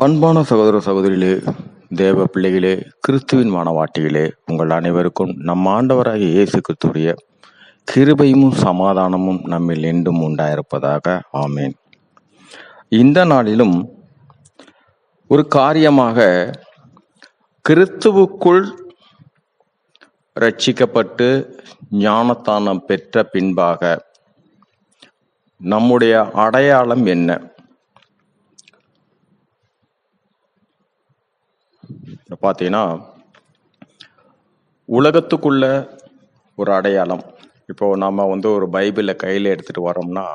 அன்பான சகோதர சகோதரிகளே தேவ பிள்ளைகளே கிறிஸ்துவின் மானவாட்டிகளே உங்கள் அனைவருக்கும் நம் ஆண்டவராகிய இயேசு கிறிஸ்துடைய கிருபையும் சமாதானமும் நம்மில் என்றும் உண்டாயிருப்பதாக ஆமேன். இந்த நாளிலும் ஒரு காரியமாக கிறிஸ்துவுக்குள் ரட்சிக்கப்பட்டு ஞானத்தானம் பெற்ற பின்பாக நம்முடைய அடையாளம் என்ன? பார்த்தீங்கன்னா உலகத்துக்குள்ள ஒரு அடையாளம். இப்போ நாம் வந்து ஒரு பைபிளை கையில் எடுத்துகிட்டு வரோம்னா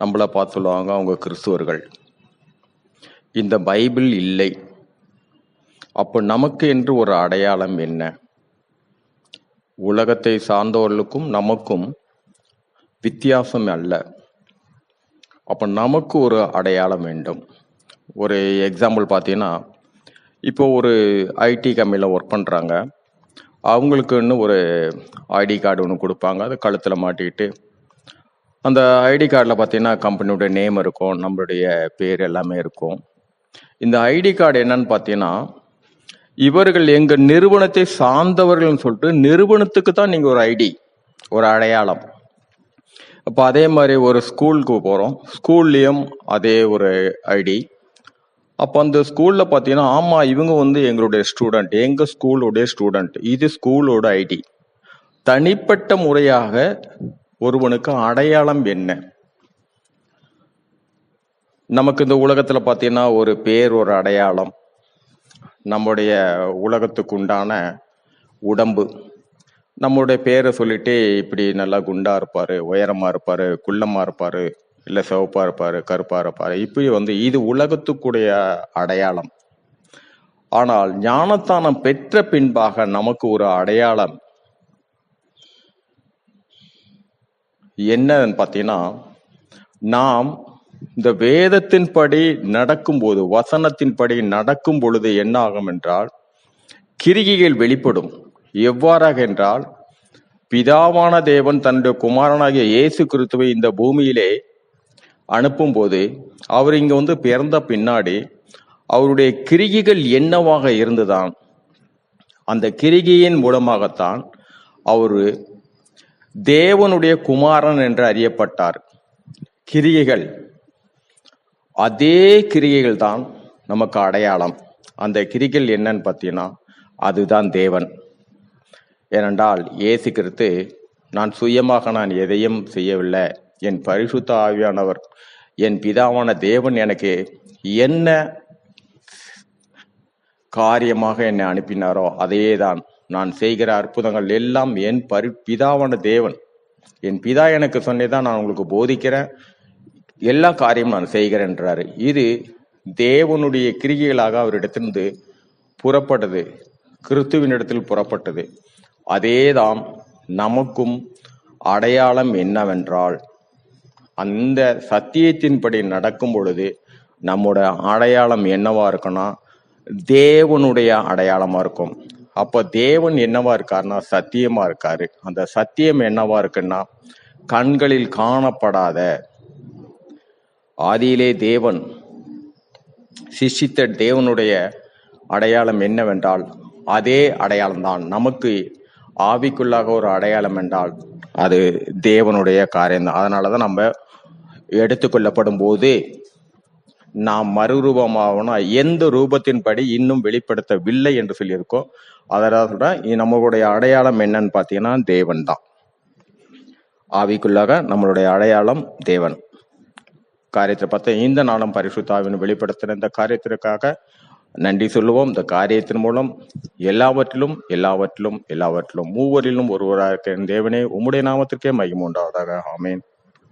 நம்மள பார்த்து சொல்லுவாங்க அவங்க கிறிஸ்துவர்கள். இந்த பைபிள் இல்லை. அப்போ நமக்கு என்று ஒரு அடையாளம் என்ன? உலகத்தை சார்ந்தவர்களுக்கும் நமக்கும் வித்தியாசம் அல்ல. அப்போ நமக்கு ஒரு அடையாளம் வேண்டும். ஒரு எக்ஸாம்பிள் பார்த்தீங்கன்னா இப்போ ஒரு ஐடி கம்பெனியில் ஒர்க் பண்ணுறாங்க அவங்களுக்குன்னு ஒரு ஐடி கார்டு ஒன்று கொடுப்பாங்க. அதை கழுத்தில் மாட்டிக்கிட்டு அந்த ஐடி கார்டில் பார்த்தீங்கன்னா கம்பெனியோட நேம் இருக்கும் நம்மளுடைய பேர் எல்லாமே இருக்கும். இந்த ஐடி கார்டு என்னன்னு பார்த்தீங்கன்னா இவர்கள் எங்கள் நிறுவனத்தை சார்ந்தவர்கள்னு சொல்லிட்டு நிறுவனத்துக்கு தான் நீங்கள் ஒரு ஐடி ஒரு அடையாளம். அப்போ அதே மாதிரி ஒரு ஸ்கூலுக்கு போகிறோம் ஸ்கூல்லேயும் அதே ஒரு ஐடி அப்போ அந்த ஸ்கூலில் பார்த்தீங்கன்னா ஆமாம் இவங்க வந்து எங்களுடைய ஸ்டூடெண்ட் எங்கள் ஸ்கூலுடைய ஸ்டூடெண்ட் இது ஸ்கூலோட ஐடி தனிப்பட்ட முறையாக ஒருவனுக்கு அடையாளம் என்ன? நமக்கு இந்த உலகத்தில் பார்த்தீங்கன்னா ஒரு பேர் ஒரு அடையாளம். நம்முடைய உலகத்துக்கு உண்டான உடம்பு. நம்மளுடைய பேரை சொல்லிட்டு இப்படி நல்லா குண்டா இருப்பாரு உயரமா இருப்பாரு குள்ளமா இருப்பாரு. இல்லை சிவப்பா இருப்பார் கருப்பா இருப்பார் இப்படி வந்து இது உலகத்துக்குடைய அடையாளம். ஆனால் ஞானத்தானம் பெற்ற பின்பாக நமக்கு ஒரு அடையாளம். என்னன்னு பார்த்தீங்கன்னா நாம் இந்த வேதத்தின்படி நடக்கும்போது வசனத்தின்படி நடக்கும் பொழுது என்ன ஆகும் என்றால் கிரிகைகள் வெளிப்படும். எவ்வாறாக என்றால் பிதாவான தேவன் தன்னுடைய குமாரனாகிய இயேசு கிறிஸ்துவை இந்த பூமியிலே அனுப்பும்போது அவர் இங்க வந்து பிறந்த பின்னாடி அவருடைய கிரிகைகள் என்னவாக இருந்ததான் அந்த கிரிகையின் மூலமாகத்தான் அவர் தேவனுடைய குமாரன் என்று அறியப்பட்டார். கிரிகைகள். அதே கிரிகைகள் தான் நமக்கு அடையாளம். அந்த கிரிகள் என்னன்னு பார்த்தீங்கன்னா அதுதான் தேவன். ஏனென்றால் இயேசு கிறிஸ்து நான் சுயமாக நான் எதையும் செய்யவில்லை. என் பரிசுத்த ஆவியானவர் என் பிதாவான தேவன் எனக்கு என்ன காரியமாக என்னை அனுப்பினாரோ அதையே தான் நான் செய்கிற அற்புதங்கள் எல்லாம் என் பரி பிதாவான தேவன். என் பிதா எனக்கு சொன்னதான் நான் உங்களுக்கு போதிக்கிறேன். எல்லா காரியமும் நான் செய்கிறேன்றாரு இது தேவனுடைய கிரிகைகளாக அவரிடத்திலிருந்து புறப்பட்டது. கிறிஸ்துவினிடத்தில் புறப்பட்டது. அதேதான் நமக்கும் அடையாளம் என்னவென்றால் அந்த சத்தியத்தின்படி நடக்கும் பொழுது நம்மோட அடையாளம் என்னவா இருக்குன்னா தேவனுடைய அடையாளமா இருக்கும். அப்ப தேவன் என்னவா இருக்காருன்னா சத்தியமா இருக்காரு. அந்த சத்தியம் என்னவா இருக்குன்னா கண்களில் காணப்படாத ஆதியிலே தேவன் சிஷித்த தேவனுடைய அடையாளம் என்னவென்றால் அதே அடையாளம் தான் நமக்கு ஆவிக்குள்ளாக ஒரு அடையாளம் என்றால் அது தேவனுடைய காரியம்தான். அதனால தான் நம்ம எடுத்துக்கொள்ளப்படும் போது நாம் மறுரூபமாகணும் எந்த ரூபத்தின்படி இன்னும் வெளிப்படுத்தவில்லை என்று சொல்லியிருக்கோம். அதனால நம்மளுடைய அடையாளம் என்னன்னு பார்த்தீங்கன்னா தேவன் தான் ஆவிக்குள்ளாக நம்மளுடைய அடையாளம் தேவன். காரியத்தை பார்த்தா இந்த நாளும் பரிசுத்தாவின் வெளிப்படுத்தின இந்த காரியத்திற்காக நன்றி சொல்லுவோம். இந்த காரியத்தின் மூலம் எல்லாவற்றிலும் எல்லாவற்றிலும் எல்லாவற்றிலும் மூவரிலும் ஒருவராக இருக்கிற தேவனே உம்முடைய நாமத்திற்கே மகிமுண்டாவதாக ஆமேன்.